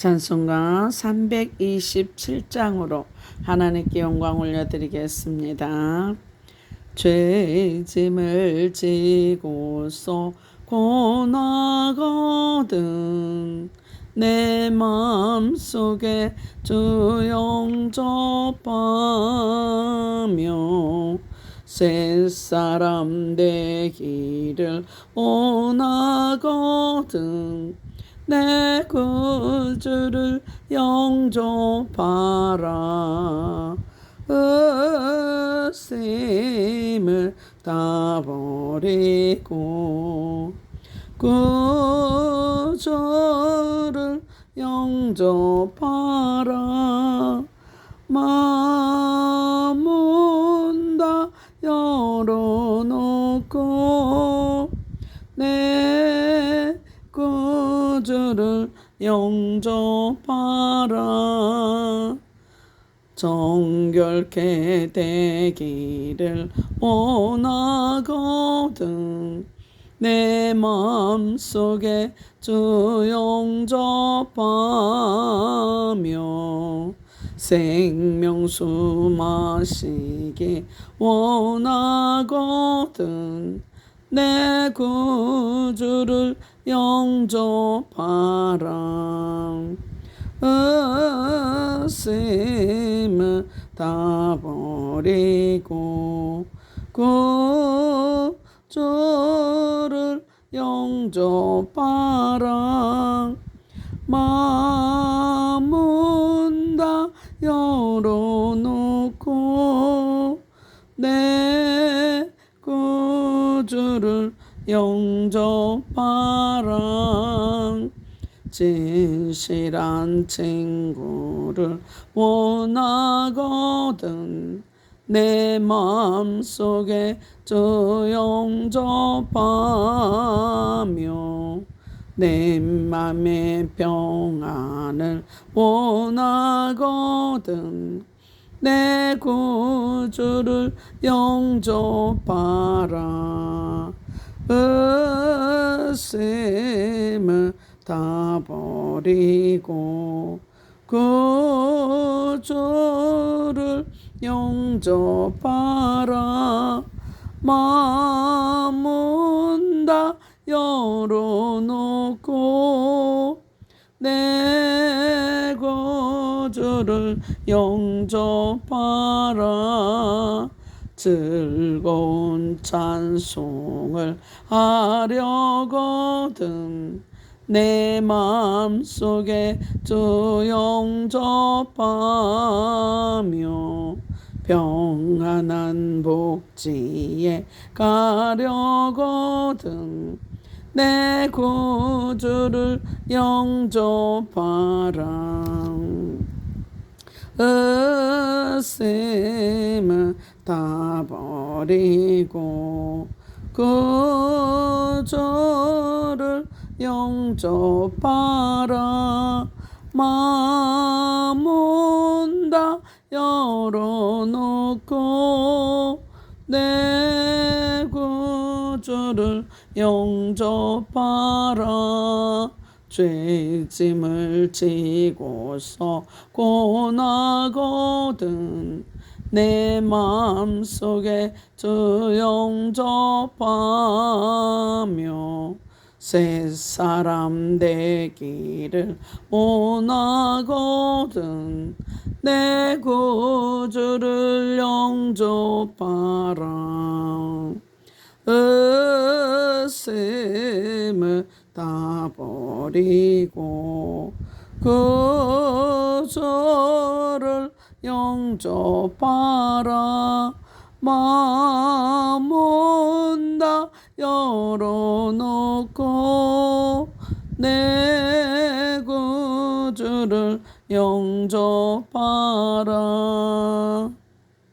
찬송가 327장으로 하나님께 영광 올려드리겠습니다. 죄짐을 지고서 고나거든 내 마음속에 주 영접하며 새사람 되기를 원하거든 내 구주를 영접하라. 의심을 다 버리고 구주를 영접하라. 마음은 다 열어놓고 내 구주를 영접하라. 정결케 되기를 원하거든. 내 마음속에 주 영접하며 생명수 마시기 원하거든 내 구주를 영접하라. 의심을 다 버리고 구주를 영접하라. 마음은 다 열어놓고 내구 주를 영접하라 진실한 친구를 원하거든. 내 마음속에 주 영접하며 내 맘의 평안을 원하거든 내 구주를 영접하라. 의심을 다 버리고 구주를 영접하라. 마음은 다 열어놓고 내구 주를 영접하라. 즐거운 찬송을 하려거든. 내 마음속에 주 영접하며 평안한 복지에 가려거든. 내 구주를 영접하라 의심을 다 버리고 구주를 영접하라. 마음은 다 열어놓고 내 구주를 영접하라 죄짐을 지고서 고나거든. 내 마음속에 주 영접하며 새 사람 되기를 원하거든. 내 구주를 영접하라. 다 버리고 구주를 영접하라. 마음은 다 열어놓고 내 구주를 영접하라